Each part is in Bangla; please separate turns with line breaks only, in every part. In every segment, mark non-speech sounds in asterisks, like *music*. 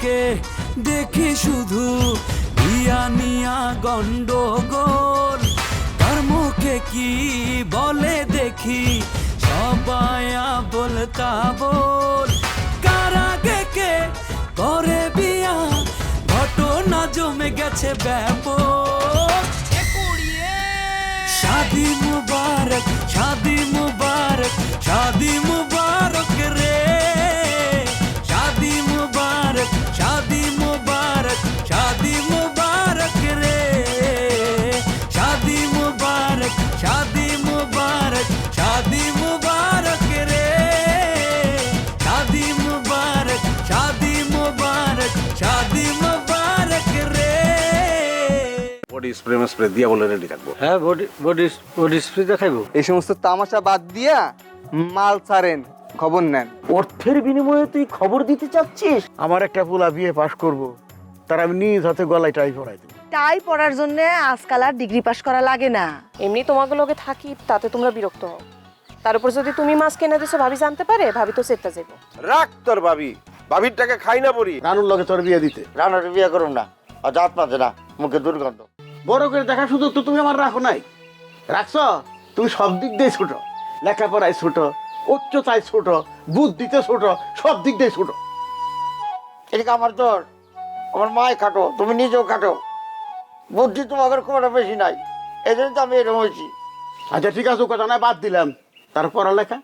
থেকে দেখি শুধু গন্ডগোল। তার মুখে কি বলে দেখি? সবায়া বলতা বল কারা কে করে বিয়া? ঘটনা জমে গেছে ব্যাপক। শাদি মুবারক শাদি মুবারক শাদি মু शादी मुबारक शादी मुबारक रे शादी मुबारक शादी मुबारक शादी मुबारक रे
বডি স্প্রে স্প্রে দিয়ে বলে রেডি থাকবো
হ্যাঁ বডি বডি বডি স্প্রে দেখাইবো
এই সমস্ত তামাশা বাদ দিয়া মাল ছাড়েন খবর নেন
অর্থের বিনিময়ে তুই খবর দিতে চাচ্ছিস
আমার একটা পোলা বিয়ে পাশ করব তার আমি নিজ হাতে গলায় টাই পরাই দেবো
টাই পড়ার জন্য আজকাল আর ডিগ্রি পাস করা লাগে না।
এমনি তোমাকে লোকে থাকি তাতে তোমরা বিরক্ত হও। তার উপর যদি তুমি মাছ কিনে দিছো ভাবি জানতে পারে ভাবি তো সেটটা যাব
রাখ তোর ভাবি ভাবির টাকা খাই না পড়ি।
রানুর লগে তোর বিয়ে দিতে।
রানার বিয়ে করুন না আর জাত মাঝে না মুখে দুর্গন্ধ।
বড় করে দেখা শুধু তো তুমি আমার রাখো নাই। রাখছ? তুমি সব দিক দিয়ে ছোট। লেখাপড়ায় ছোট উচ্চতায় ছোট বুদ্ধিতে ছোট সব দিক দিয়ে ছোট।
এদিকে আমার তোর আমার মায় খাটো তুমি নিজেও খাটো। বুদ্ধি তোমাদের খুব একটা বেশি নাই। এই জন্য তো আমি এরকম হয়েছি।
আচ্ছা ঠিক আছে কথা না বাদ দিলাম। তার পড়ালেখা?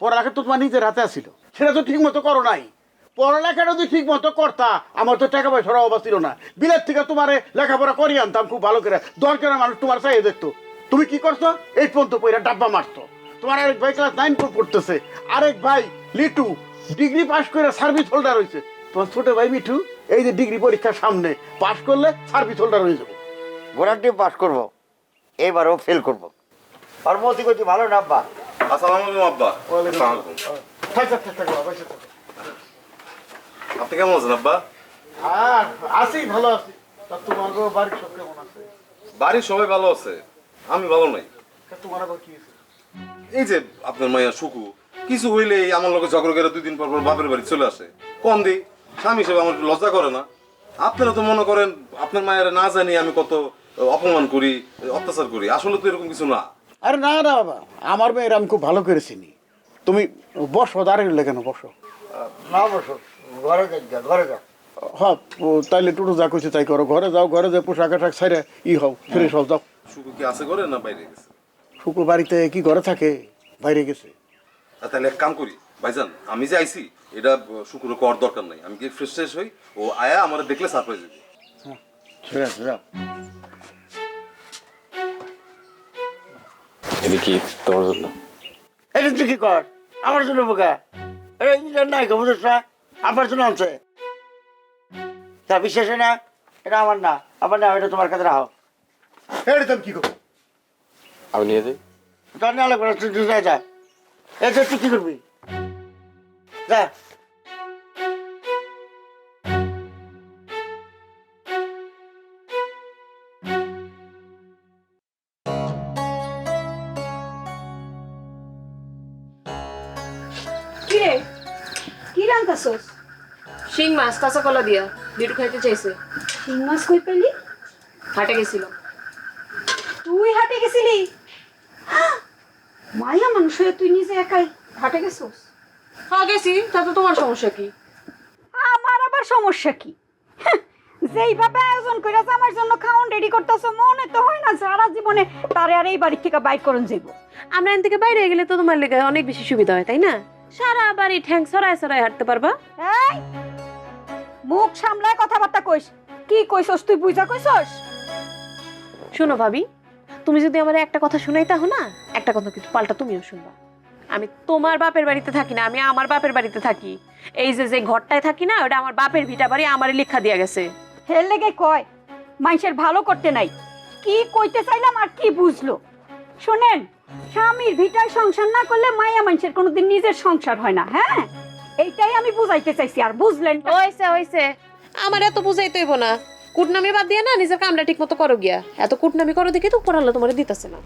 পড়ালেখা তো তোমার নিজের হাতে আসছিল সেটা তো ঠিক মতো করো নাই। পড়ালেখাটা যদি ঠিক মতো করতা, আমার তো টাকা পয়সার অভাব ছিল না। বিলের থেকে তোমার লেখাপড়া করিয়ে আনতাম খুব ভালো করে। দরকার মানুষ তোমার চাইয়ে দেখতো। তুমি কি করছ? এই পর্যন্ত পয়রা ডাব্বা মারতো তোমার আরেক ভাই ক্লাস নাইন পড়তেছে। আরেক ভাই লিটু, ডিগ্রি পাস করে সার্ভিস হোল্ডার হয়েছে তোমার ছোট ভাই মিঠু এই যে ডিগ্রি পরীক্ষার সামনে পাশ করলে সার্ভিস হোল্ডার হয়ে যাব।
ডিম পাস করব। এবারও ফেল করব। আর মতি ভালো না আব্বা?
আসসালামু আলাইকুম আব্বা।
থাক, থাক, থাক, থাক, বাবা, বসে থাক।
আপনি কেমন আছেন আব্বা?
আর আছি ভালো আছি। তা তোমার গো বাড়ির সব কেমন আছে?
বাড়ির সবাই ভালো আছে। আমি ভালো নাই।
তা তোমার আবার কি আছে
এই যে আপনার মাইয়া সুকু কিছু হইলেই আমার লোকে ঝগড়া করে দুই দিন পর পর বাপের বাড়ি চলে আসে। কম দিই স্বামী হিসেবে আমার একটু লজ্জা করে না। আপনারা তো মনে করেন আপনার মায়ের না জানি আমি কত অপমান করি অত্যাচার করি। আসলে তো এরকম কিছু না।
আরে না না বাবা আমার মেয়ের আমি খুব ভালো করে চিনি। তুমি বসো দাঁড়িয়ে কেন? বসো।
না বসো। ঘরে যা ঘরে যা
হ ও, তাইলে টুটু যা করছে তাই করো। ঘরে যাও ঘরে যে পোশাক আশাক ছাইরে ই হও ফ্রেশ হও যাও।
সুকু কি আছে করে না বাইরে গেছে?
শুকুর বাড়িতে কি ঘরে থাকে? বাইরে গেছে।
তাহলে এক কাম করি ভাইজান আমি যে আইছি এটা শুক্র কর দরকার নাই। আমি কি ফ্রেশ ফ্রেশ হই? ও আয়া আমার দেখলে সারপ্রাইজ দিবে
ঠিক আছে যাও।
এটা কি তোমার জন্য?
এটা তুই কি কর? আমার জন্য বোকা। এটা ইঞ্জিনিয়ার নাই বুঝেছ? না আমার জন্য আনছে। তা বিশ্বাসে না? এটা আমার না। আমার না এটা তোমার কাছে রাখো।
এই তুমি কি করো
আমি নিয়ে যাই।
তোর না লাগবে না, তুই তুই যা। যে তুই কি করবি? যা।
কিরে কি রান্তাছস
শিং মাছ কাঁচা কলা দিয়া বিটু খাইতে চাইছে।
শিং মাছ কই পেলি?
হাটে গেছিল।
তুই হাটে গেছিলি? মায়া মানুষ হয়ে তুই নিজে একাই হাটে গেছস?
হ্যাঁ গেছি তাতে তোমার সমস্যা কি?
আমার আবার সমস্যা কি? হ্যাঁ, যেইভাবে আয়োজন করে আমার জন্য খাওন রেডি করতেছো মনে তো হয় না সারা জীবনে তারে আর এই বাড়ি থেকে বাইক করুন যাইব।
আমরা এন থেকে বাইরে গেলে তো তোমার লেগে অনেক বেশি সুবিধা হয় তাই না? সারা বাড়ি ঠ্যাং সরায় সরায় হাঁটতে পারবা।
এই মুখ সামলায় কথাবার্তা কইস। কি কইছস তুই বুঝা কইছস?
শোনো ভাবি তুমি যদি আমার একটা কথা শুনাইতা হো না একটা কথা কিন্তু পাল্টা তুমিও শুনবা। আমি তোমার বাপের বাড়িতে থাকি না আমি আমার বাপের বাড়িতে থাকি। এই যে যে ঘরটায় থাকি না ওটা আমার বাপের ভিটা বাড়ি আমারই লেখা দিয়া গেছে।
হেল লেগে কয় মানুষের ভালো করতে নাই। কি কইতে চাইলাম আর কি বুঝলো? শোনেন স্বামীর ভিটায় সংসার না করলে মায়া মানুষের কোনোদিন নিজের সংসার হয় না হ্যাঁ? এইটাই আমি বুঝাইতে চাইছি আর বুঝলেন তো?
হয়েছে হয়েছে আমার এত বুঝাই তৈব না। কুটনামি বাদ দিয়ে না নিজের কামটা ঠিক মতো করো গিয়া। এত কুটনামি করো দেখে তো পড়ালো তোমার দিতেছে না।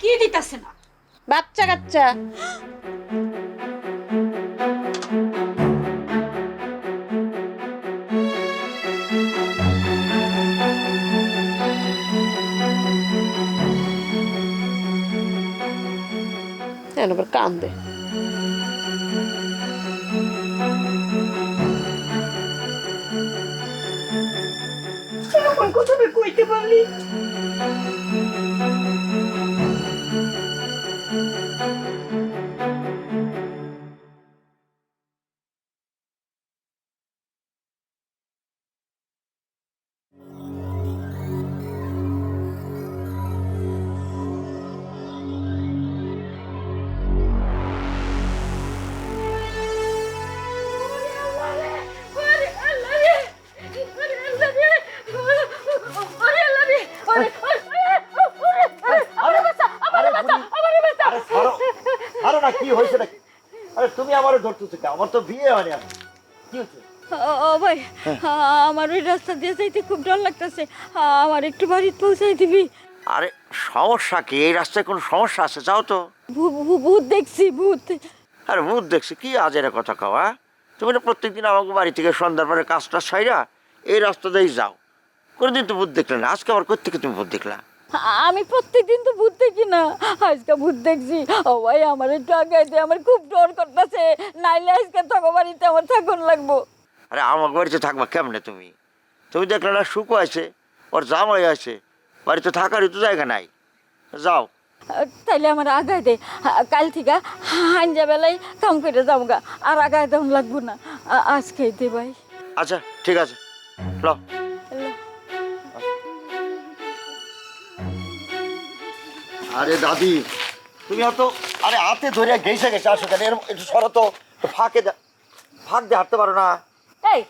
কি দিতাছে না?
বাচ্চা কাচ্চা।
আবার কান্দে কইতে পারলি?
তুমি আমারও ধরতেছো কে আমার তো বিয়ে হয়নি এখন। কি
ও ভাই আমার ওই রাস্তা দিয়ে যাইতে খুব ডর লাগতেছে। আমার একটু বাড়িতে পৌঁছাই দিবি।
আরে সমস্যা কি? এই রাস্তায় কোনো সমস্যা আছে? যাও তো।
ভূ- ভূ- ভূত দেখছি ভূত।
আরে ভূত দেখছি? কি আজের কথা খাওয়া তুমি না প্রত্যেকদিন আমাকে বাড়ি থেকে সন্ধ্যার পরে কাজটা সাইরা এই রাস্তা দিয়েই যাও। কোনোদিন তো ভূত দেখলে না। আজকে আবার কোথেকে তুমি ভূত দেখলা?
আমি প্রত্যেকদিন তো ভূত দেখি না। আজকে ভূত দেখছি। ও ভাই আমার একটু আগাইতে আমার খুব ডর করতেছে। নাইলে আজকে থাকো বাড়িতে আমার থাকুন লাগবো।
আরে আমার বাড়িতে থাকবা কেমনে তুমি? তুমি দেখলে না সুখও আছে ওর জামাই আছে। বাড়িতে থাকারই তো জায়গা নাই। যাও।
তাইলে আমার আগায় দে কাল থেকে হাঞ্জা বেলায় কাম করে যাব গা। আর আগাই দাম লাগবো না। আজকে দে ভাই।
আচ্ছা ঠিক আছে। ল। আরে দাদি তুমি হয়তো আরে হাতে ধরে গেছে গেছে আসো কেন? একটু সরো তো ফাঁকে ফাঁক দিয়ে হাঁটতে পারো না।
এই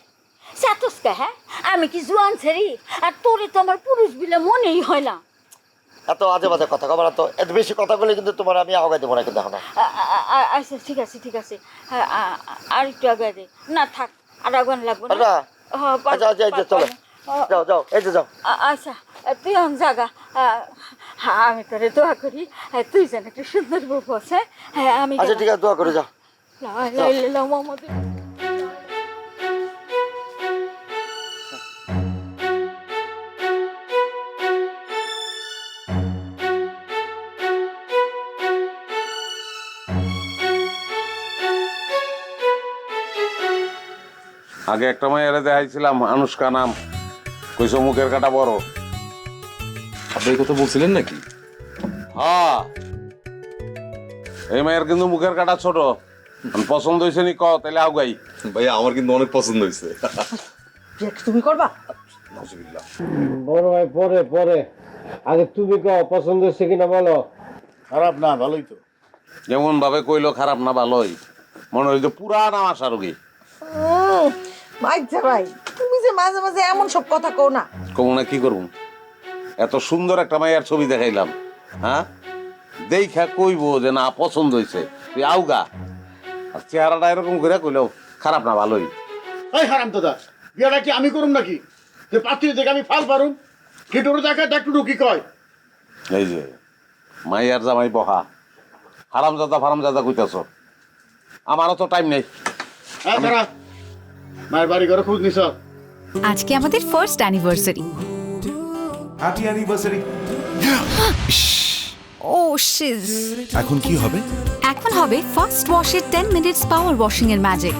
সাতসকা হ্যাঁ? আমি কি জোয়ান ছেড়ি? আর তোরে তো আমার পুরুষ বিলে মনেই হয় না।
এত আজে বাজে কথা কবার তো এত বেশি কথা বলে কিন্তু তোমার আমি আগাই দেবো না কিন্তু এখন।
আচ্ছা ঠিক আছে ঠিক আছে। হ্যাঁ, আর একটু আগাই দে। না থাক আর আগান লাগবো না।
আচ্ছা আচ্ছা চলো। যাও যাও এই যে যাও।
আচ্ছা তুই জাগা। আমি তোরে দোয়া করি। হ্যাঁ, তুই যেন একটু সুন্দর বউ বস হ্যাঁ হ্যাঁ আমি
আচ্ছা ঠিক আছে দোয়া করে
ইল্লাল্লাহ মুহাম্মাদুর
আগে একটা মায়ের দেখাইছিলাম আনুষ্কা নাম। কইছো মুখের কাটা বড়।
আপনি কথা বলছিলেন নাকি?
হ্যাঁ। এই মায়ের কিন্তু মুখের কাটা ছোট। পছন্দ হয়েছে নি ক তাহলে আগাই
ভাইয়া আমার কিন্তু অনেক পছন্দ হয়েছে।
তুমি করবা?
বড় ভাই পরে পরে। আগে তুমি কও পছন্দ হচ্ছে কিনা বলো।
খারাপ না ভালোই তো।
যেমন ভাবে কইলো খারাপ না ভালোই। মনে হইছে পুরা নাম আসা রুগী
আচ্ছা ভাই তুমি যে মাঝে মাঝে এমন সব কথা কও না।
কমু না কি করব? এত সুন্দর একটা মায়ের ছবি দেখাইলাম হ্যাঁ? দেখা কইব যে না পছন্দ হয়েছে তুই আউগা আর চেহারাটা এরকম করে কইলেও খারাপ না ভালোই।
এই হারাম দাদা বিয়াটা কি আমি করুম নাকি? যে পাত্রী দেখে আমি ফাল পারুম? কিটুরু দেখা ডাক্টুরু কি কয়?
এই যে মাইয়ার জামাই বহা। হারাম জাদা ফারাম জাদা কইতাছ। আমারও তো টাইম নেই।
হ্যাঁ মায়ের বাড়ি ঘরে খোঁজ নিছ।
আজকে আমাদের ফার্স্ট অ্যানিভার্সারি
হ্যাপি অ্যানিভার্সারি
ও শিজ
এখন কি হবে?
এখন হবে ফার্স্ট ওয়াশের টেন মিনিটস পাওয়ার ওয়াশিং এর ম্যাজিক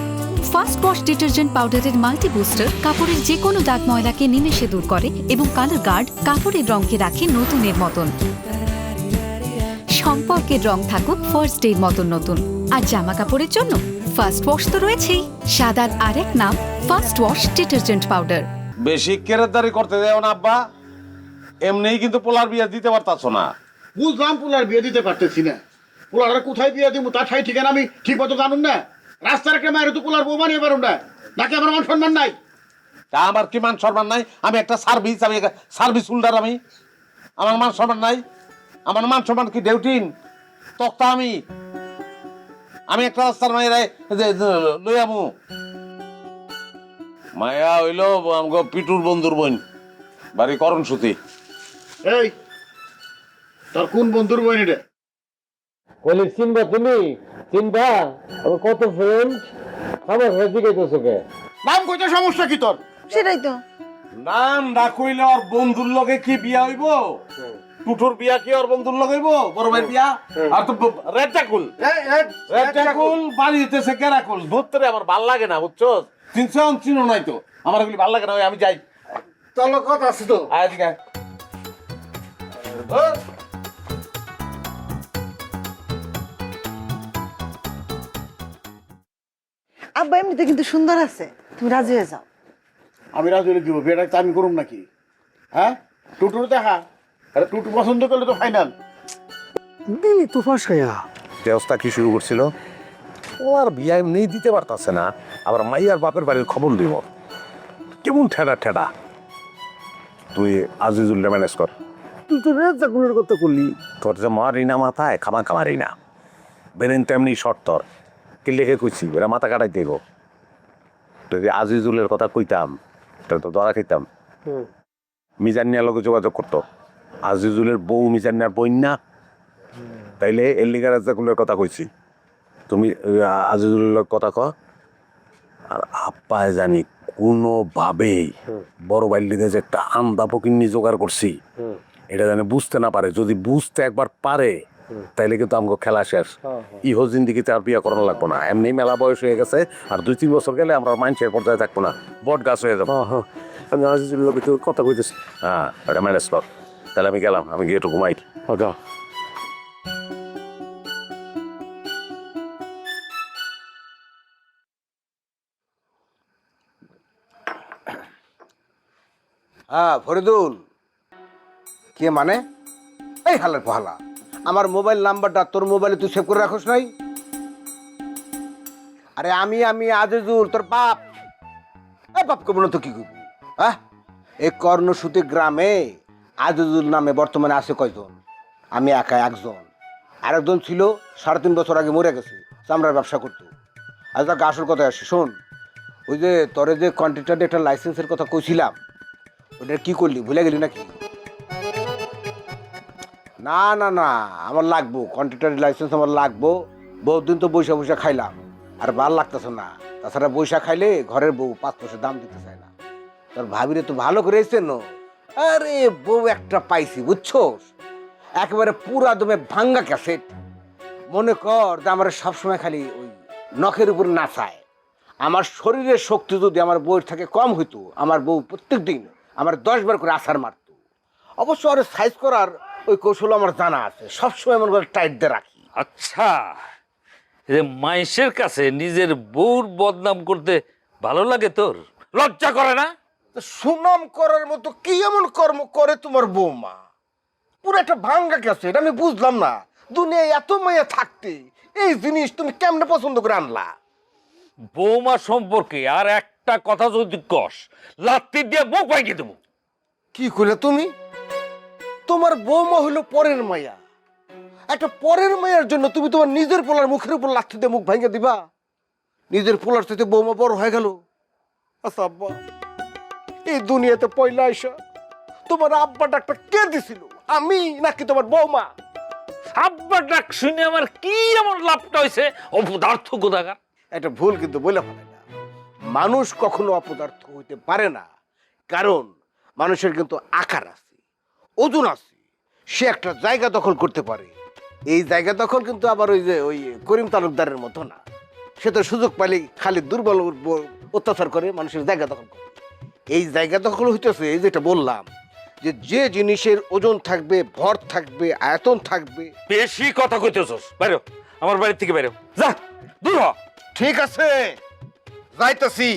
ফার্স্ট ওয়াশ ডিটারজেন্ট পাউডারের মাল্টি বুস্টার কাপড়ের যে কোনো দাগ ময়লাকে নিমেষে দূর করে এবং কালার গার্ড কাপড়ের রঙকে রাখে নতুনের মতন। সম্পর্কের রং থাকুক ফার্স্ট ডের মতন নতুন। আর জামা কাপড়ের জন্য ফার্স্ট ওয়াশ তো রয়েছেই। সাদার আরেক নাম ফার্স্ট ওয়াশ ডিটারজেন্ট পাউডার
বেশি কেরেদারি করতে দেও না আব্বা। এমনিই কিন্তু পোলার বিয়া দিতে পারতাছ না।
বুঝলাম পোলার বিয়ে দিতে পারতেছি না। পোলার কোথায় বিয়ে দিব তার ঠাই ঠিকানা আমি ঠিক মতো জানুন না। রাস্তার একটা মায়ের তো পোলার বউ বানিয়ে পারুন না। নাকি আমার মান সম্মান নাই?
তা আমার কি মান সম্মান নাই? আমি একটা সার্ভিস আমি সার্ভিস হোল্ডার আমি। আমার মান সম্মান নাই? আমার মান সম্মান কি ডিউটিন? তক্তা আমি। আমি একটা রাস্তার মায়ের লই আমু। মায়া হইল আমগো পিটুর বন্ধুর বোন বাড়ি করণ সুতি
এই তোর কোন বন্ধুর বই রে
বলে চিনবা তুমি? চিনবা? আমার কত ফ্রেন্ড আমার জিজ্ঞেস কে?
নাম কইতে সমস্যা কি তোর?
সেটাই তো।
নাম ডাকইলে ওর বন্ধুর লগে কি বিয়া হইব?
টুটুর বিয়া কি আর বন্ধুর লাগাইব বড় ভাই বিয়া? আর তো রেড চাকুল বাড়ি দিতেছে কেরাকুল। ধরতে আমার ভালো লাগে না বুঝছ? চিনছো? চিনো নাই তো। আমার এগুলি ভালো লাগে না আমি যাই।
চলো কথা আছে তো।
আজকে
আব্বা এমনিতে কিন্তু সুন্দর আছে। তুমি রাজি হয়ে যাও।
আমি রাজি হলে কি বিয়েটা তো আমি করুম নাকি? হ্যাঁ? টুটুর দেখা আরে টুটু পছন্দ করলে তো ফাইনাল
দিলি তো ফাঁসাইয়া
ব্যবস্থা কি শুরু করছিল? ও আর বিয়া এমনি দিতে পারতাছে না আবার মাইয়ার বাপের বাড়ির খবর দিব কেমন ঠেডা ঠেডা? তুই আজিজুল্লাহ ম্যানেজ কর।
তুই তো কথা করলি
তোর যে মারি না মাথায় খামা খামারি না বেরেন তেমনি শর্ট তোর। কি লেখে কইছি? মাথা কাটাই দেব যদি আজিজুলের কথা কইতাম তাহলে তো ধরা মিজানিয়ার লোকে যোগাযোগ করতো। আজিজুলের বউ মিজানিয়ার বই না? তাইলে এল্লিগার রাজাগুলোর কথা কইছি। তুমি আজিজুলের কথা ক আর আপ্পায় জানি কোনোভাবেই বড় বাইলিতে যে একটা আন্দা পকিন্নি জোগাড় করছি। এটা যেন বুঝতে না পারে। যদি বুঝতে একবার পারে তাইলে কিন্তু আমাকে খেলা শেষ। ইহো জিন্দিগিতে আর বিয়ে করানো লাগবো না। এমনি মেলা বয়স হয়ে গেছে আর দুই তিন বছর গেলে আমরা মানুষের পর্যায়ে থাকব না। বট গাছ হয়ে যাব। আমি আজিজুলের লোকের কথা কইতেছি। হ্যাঁ এটা ম্যানেজ কর। তাহলে আমি গেলাম আমি গিয়ে একটু ঘুমাই।
হ্যাঁ ফরিদুল। কে মানে? এই হালার পাহালা আমার মোবাইল নাম্বারটা তোর মোবাইলে তুই সেভ করে রাখোস নাই? আরে আমি আমি, আজিজুল, তোর বাপ। এ বাপ কেমন তো কি করবি হ্যাঁ? এই কর্ণসূতি গ্রামে আজিজুল নামে বর্তমানে আছে কয়জন? আমি একা একজন। আরেকজন ছিল, সাড়ে তিন বছর আগে মরে গেছে, চামড়ার ব্যবসা করতো। আজ তাকে আসল কথা আসি, শোন। ওই যে তোরে যে কন্ট্রাক্টার একটা লাইসেন্সের কথা কইছিলাম ওটা কি করলি, ভুলে গেলি নাকি? না না না, আমার লাগবো কন্ট্রাক্টার লাইসেন্স আমার লাগবো। বহুত দিন তো বৈশা বৈশা খাইলাম, আর ভালো লাগতেছে না। তাছাড়া বৈশা খাইলে ঘরের বউ পাঁচ পয়সা দাম দিতে চায় না। তোর ভাবিরে তো ভালো করে নো? আরে, বউ একটা পাইছি বুঝছ একেবারে পুরা দমে ভাঙ্গা ক্যাসেট। মনে কর যে আমার সবসময় খালি ওই নখের উপর নাচায়। আমার শরীরের শক্তি যদি আমার বউয়ের থেকে কম হইতো, আমার বউ প্রত্যেক দিন আমার দশ বার করে আছাড় মারতো। অবশ্য আর সাইজ করার ওই কৌশল আমার জানা আছে। সবসময় মনে করে টাইট দিয়ে রাখি।
আচ্ছা যে মাইসের কাছে নিজের বউর বদনাম করতে ভালো লাগে তোর? লজ্জা করে না?
তো সুনাম করার মতো কি এমন কর্ম করে তোমার বৌমা? পুরো একটা ভাঙ্গা গেছে এটা আমি বুঝলাম না। দুনিয়ায় এত মাইয়া থাকতে এই জিনিস তুমি কেমনে পছন্দ করে আনলা?
বৌমা সম্পর্কে আর একটা কথা যদি কস লাত্তি দিয়ে মুখ ভাঙিয়ে দেবো।
কি করলে তুমি? তোমার বৌমা হইল পরের মায়া। একটা পরের মায়ের জন্য তুমি তোমার নিজের পোলার মুখের উপর লাথি দিয়ে মুখ ভেঙে দিবা। নিজের পোলার সাথে বৌমা বড় হয়ে গেল। আচ্ছা আব্বা এই দুনিয়াতে পয়লা আইসা তোমার আব্বা ডাক্তার কে দিছিল? আমি নাকি তোমার বৌমা?
আব্বা ডাক শুনে আমার কি এমন লাভটা হয়েছে অপদার্থ কোথাকার
একটা ভুল কিন্তু বলে ফেলে না। মানুষ কখনো অপদার্থ হইতে পারে না। কারণ মানুষের কিন্তু আকার আছে। ওজন আছে। সে একটা জায়গা দখল করতে পারে। এই জায়গা দখল কিন্তু আবার ওই যে ওই করিম তালুকদারের মতো না। সে তো সুযোগ পাইলে খালি দুর্বল অত্যাচার করে মানুষের জায়গা দখল করে। এই জায়গা দখল হইতেছে এই যেটা বললাম যে যে জিনিসের ওজন থাকবে ভর থাকবে আয়তন থাকবে।
বেশি কথা কইতেছস। বাইরো আমার বাড়ি থেকে বাইরো যা দূর হ।
ঠিক আছে যাইতেছি।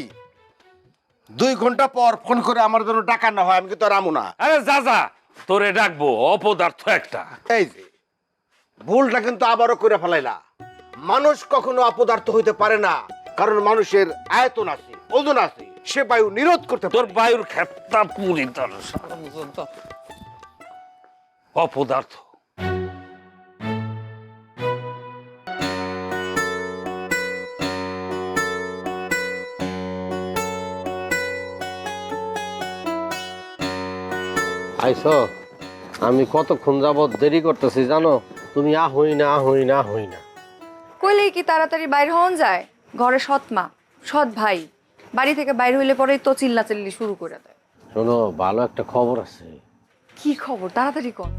দুই ঘণ্টা পর ফোন করে আমার জন্য টাকা না হয় আমি কিন্তু আর আমু না।
আরে যা যা। তোরে ডাকবো অপদার্থ একটা।
এই যে ভুলটা কিন্তু আবারও করে ফেলাইলা। মানুষ কখনো অপদার্থ হইতে পারে না কারণ মানুষের আয়তন আছে ওজন আছে সে বায়ু নিরোধ করতে
তোর বায়ুর ক্ষেত্রা পুরি তোর অপদার্থ।
আইস আমি কতক্ষণ যাবত দেরি করতেছি জানো? তুমি আহই না আহই না আহই না।
কইলেই কি তাড়াতাড়ি বাইর হন যায়? ঘরে সৎ মা সৎ ভাই। বাড়ি থেকে বাইর হইলে পরেই তো চিল্লা চিল্লি শুরু করে দেয়।
শোনো ভালো একটা খবর আছে।
কি খবর? তাড়াতাড়ি কর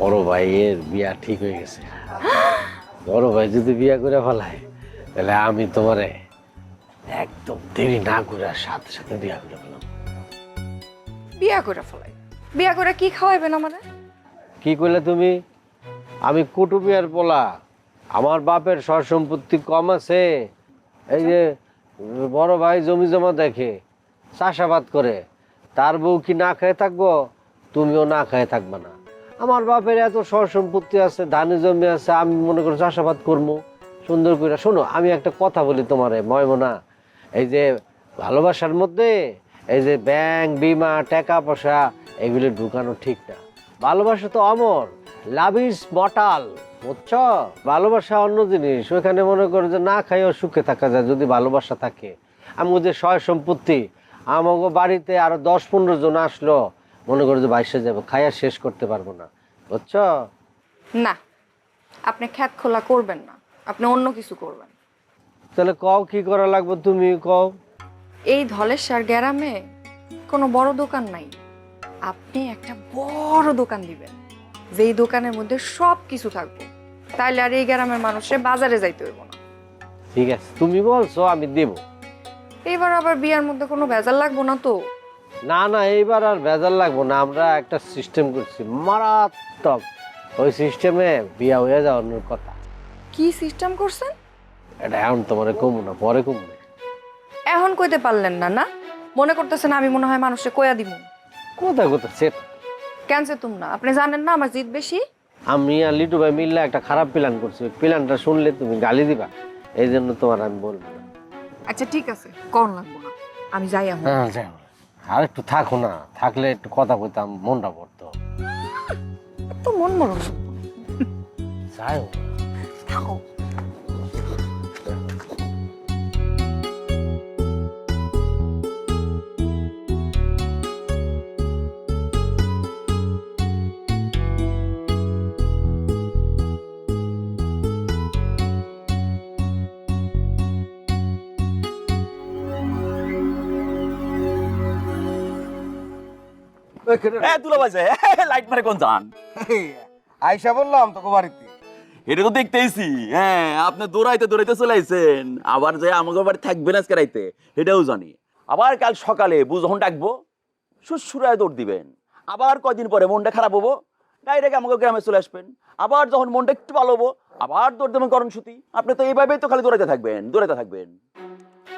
বড় ভাইয়ের বিয়া ঠিক হয়ে গেছে। বড় ভাই যদি বিয়া করে ফেলায় তাহলে আমি তোমারে একদম দেরি না করে সাথে সাথে বিয়া করে
বিয়া করে ফেলাই বিয়া করে কি খাওয়াইবেন আমাদের
কি করলে তুমি? আমি কুটুমিয়ার পোলা। আমার বাপের সর সম্পত্তি কম আছে। এই যে, বড় ভাই জমি জমা দেখে, চাষাবাদ করে, তার বউ কি না খেয়ে থাকব? তুমিও না খেয়ে থাকবে না। আমার বাপের এত সর সম্পত্তি আছে, ধানে জমি আছে, আমি মনে করি চাষাবাদ করব। সুন্দর করে শোনো, আমি একটা কথা বলি তোমারে, ময়মনা। এই যে, ভালোবাসার মধ্যে এই যে ব্যাংক বিমা টাকা পয়সা এগুলো ঢুকানো ঠিক না। ভালোবাসা তো অমর লাভ ইজ মটাল বুঝছ? ভালোবাসা অন্য জিনিস ওইখানে মনে করো যে না খাইও সুখে থাকা যায় যদি ভালোবাসা থাকে। আমি যে সয় সম্পত্তি আমাকে বাড়িতে আরও দশ পনেরো জন আসলো মনে করো যে বাইশে যাব খাইয়া শেষ করতে পারব না বুঝছ?
না আপনি খ্যাত খোলা করবেন না আপনি অন্য কিছু করবেন।
তাহলে কও কি করা লাগবে তুমি কও।
এই ধলেশ্বর গ্রামে কোনো বড় দোকান নাই। আপনি একটা বড় দোকান দিবেন। যেই দোকানের মধ্যে সব কিছু থাকবে। তাইলে আর এই গ্রামের মানুষে বাজারে যাইতে হইব না।
ঠিক আছে তুমি বলছো আমি দেব।
এইবার আবার বিয়ার মধ্যে কোনো ভেজাল লাগবো না তো?
না না এইবার আর ভেজাল লাগবো না। আমরা একটা সিস্টেম করছি। মারাত্মক। ওই সিস্টেমে বিয়া হয়ে যাওয়ার কথা।
কি সিস্টেম করছেন?
এটা এখন তোমার কমু না পরে কমু। না
এখন কইতে পারলেন না না? মনে করতেছেন আমি মনে হয় মানুষে কয়া দিব
কোথায় কোথায়? সেট
ক্যান্সে তুম না আপনি জানেন না আমার জিত বেশি?
আমি আর লিটু ভাই মিললে একটা খারাপ প্ল্যান করছি। প্ল্যানটা শুনলে তুমি গালি দিবা। এই জন্য তোমার আমি বলব না।
আচ্ছা ঠিক আছে। কোন লাগবো না। আমি যাই এখন।
হ্যাঁ যাও আর একটু থাকো না। থাকলে একটু কথা কইতাম মনটা পড়তো
তো মন মরণ
যাও
থাকো।
এ তুলা বাজে লাইট মারে কোন যান? *laughs*
আইসা বললাম তোকে বাড়িতে।
এটা তো দেখতেইছি হ্যাঁ আপনি দৌড়াইতে দৌড়াইতে চলে আইছেন আবার যে আমাকে বাড়ি থাকবেন আজকে রাইতে এটাও জানি। আবার কাল সকালে বু যখন ডাকবো সুসুরায় দৌড় দিবেন। আবার কয়দিন পরে মনটা খারাপ হব ডাইরেক্ট আমাকে গ্রামে চলে আসবেন। আবার যখন মনটা একটু ভালো হব আবার দৌড় দেবেন করণ সুতি আপনি তো এইভাবেই তো খালি দৌড়াইতে থাকবেন দৌড়াইতে থাকবেন।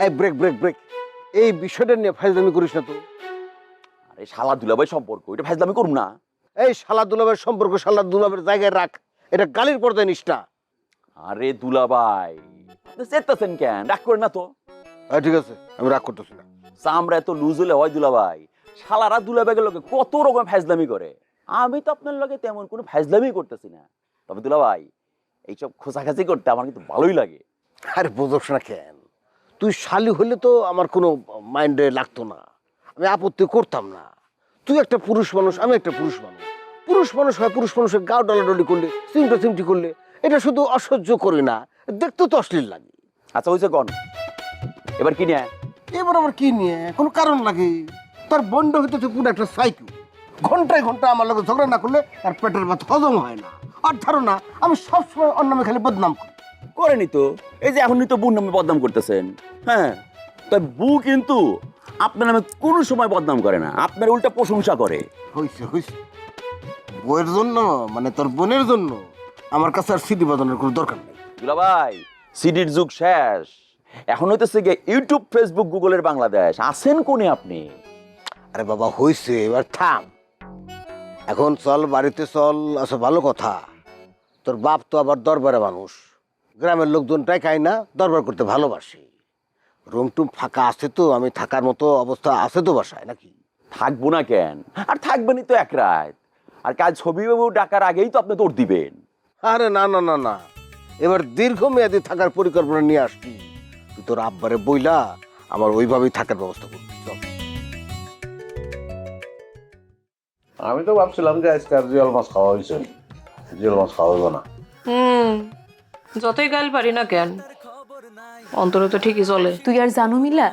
এই ব্রেক ব্রেক ব্রেক এই বিষয়টা নিয়ে ফাইজলামি করিস না তো
আরে শালা দুলাভাই সম্পর্ক এটা ফাইজলামি করুন না।
এই শালা দুলাবের সম্পর্ক শালা দুলাবের জায়গায় রাখ। এটা গালির পর্দায় নিষ্ঠা
আরে দুলাভাই চেতাছেন কেন? রাগ করেন না তো।
হ্যাঁ ঠিক আছে আমি রাগ করতেছি না।
চামড়া এত লুজ হলে হয় দুলাভাই শালারা দুলাভাইয়ের লোকে কত রকম ফ্যাজলামি করে। আমি তো আপনার লগে তেমন কোনো ফ্যাজলামি করতেছি না। তবে দুলাভাই এইসব খোঁচাখাচি করতে আমার কিন্তু ভালোই লাগে।
আরে বোঝস না কেন তুই শালি হলে তো আমার কোনো মাইন্ডে লাগতো না। আমি আপত্তি করতাম না। তুই একটা পুরুষ মানুষ আমি একটা পুরুষ মানুষ। পুরুষ মানুষ হয় পুরুষ মানুষের গাও ডলাডলি করলে চিমটা চিমটি করলে এটা শুধু অসহ্য করি না দেখতে তো অশ্লীল লাগে।
আচ্ছা হয়েছে কন এবার কি নিয়ে
এবার আবার কি নিয়ে কোনো কারণ লাগে? তার বন্ড হইতে তুই পুরো একটা সাইকেল। ঘন্টায় ঘণ্টা আমার লোক ঝগড়া না করলে তার পেটের ভাত হজম হয় না। আর ধারণা আমি সবসময় অন্য নামে খালি বদনাম করি।
করেনি তো। এই যে এখনই তো বুর নামে বদনাম করতেছেন। হ্যাঁ তাই বু কিন্তু আপনার নামে কোনো সময় বদনাম করে না। আপনার উল্টা প্রশংসা করে।
হয়েছে বইয়ের জন্য মানে তোর বোনের জন্য আমার কাছে আর সিডি বাজানোর কোনো দরকার নেই।
দুলাভাই সিডির যুগ শেষ। এখন হইতেছে গিয়ে ইউটিউব ফেসবুক গুগলের বাংলাদেশ। আছেন কোনে আপনি?
আরে বাবা হয়েছে এবার থাম। এখন চল বাড়িতে চল আচ্ছা ভালো কথা। তোর বাপ তো আবার দরবারে মানুষ। গ্রামের লোকজন টাকাই না দরবার করতে ভালোবাসে। রুম টুম ফাঁকা আছে তো আমি থাকার মতো অবস্থা আছে তো বাসায় নাকি?
থাকব না কেন? আর থাকবেনই তো এক রাত। আর কাল ছবি বাবু ডাকার আগেই তো আপনি দৌড় দিবেন।
আরে না না না না। এবার দীর্ঘমেয়াদী থাকার পরিকল্পনা নিয়ে আসছি। তুই তোর আব্বারে বইলা আমার ওইভাবেই থাকার ব্যবস্থা করবি।
আমি তো ভাবছিলাম যে আজকে আর জিয়াল মাছ খাওয়া হয়েছে। জিয়াল মাছ খাওয়া না।
হুম যতই গাল পারি না কেন। অন্তরে তো ঠিকই চলে।
তুই আর জানু মিলা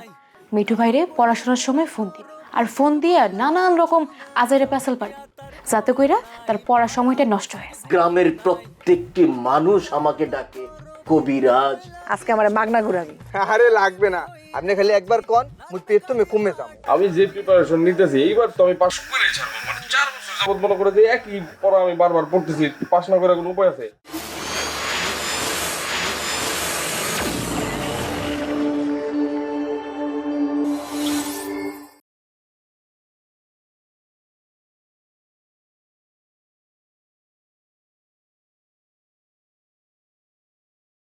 মিঠু ভাইরে পড়াশোনার সময় ফোন দিবি আর ফোন দিয়ে নানান রকম আজারে পেঁচাল পারবি। যাতে কইরা তার পড়ার সময়টা নষ্ট হয়ে যায়।
গ্রামের প্রত্যেকটি মানুষ আমাকে ডাকে কবিরাজ।
আজকে আমার মাগনা ঘুরাবি।
আরে লাগবে না। আপনি খালি একবার কন মুই পেট তুমি কমে যাব।
আমি যে প্রিপারেশন নিতেছি এইবার তো আমি পাস করে ছাড়বো। মানে চার বছর যাবত মনে করে যে একই পড়া আমি বারবার পড়তেছি পাস না করে কোনো উপায় আছে?